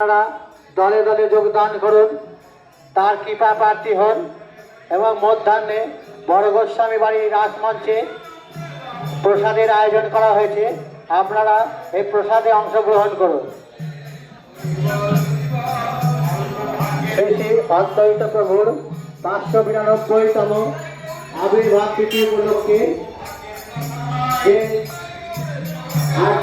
আপনারা দলে দলে যোগদান করুন। তার কৃপা প্রার্থী হন এবং মধ্যাহ্নে বড় গোস্বামী বাড়ির রাজমঞ্চে প্রসাদের আয়োজন করা হয়েছে। আপনারা এই প্রসাদে অংশগ্রহণ করুন। অদ্বৈত প্রভুর পাঁচশো বিরানব্বইতম আবির্ভাব তিথি উপলক্ষে যে আট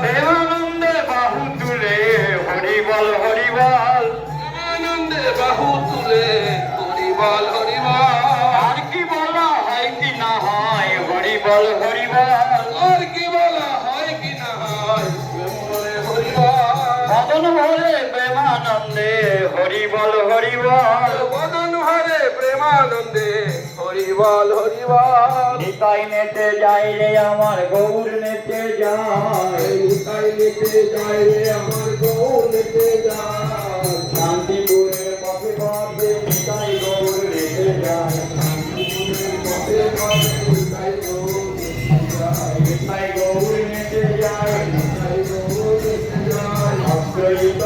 প্রেমানন্দে বাহু তুলে হরি বল হরি বল আনন্দে বাহু তুলে হরি বল হরি বল আর কি বলা হয় কি না হয় হরি বল হরি বল আর কি বলা হয় কি না হয় মদন ভরে প্রেমানন্দে হরি বল হরি বল বদন হরে প্রেমানন্দে হরি বল নিতাই নেতে যাই রে আমার গৌর নেতে যাই। নিতাই নিতে যায় রে আমার গৌর নিতে যায় শান্তিপুরের পথে পথে নিতাই গৌর নেতে যাই। পথে পথে নিতাই গৌর নিতে যায় নিতাই গৌর নেতে যাই। নিতাই গৌর নিতে যায় অগ্রহিত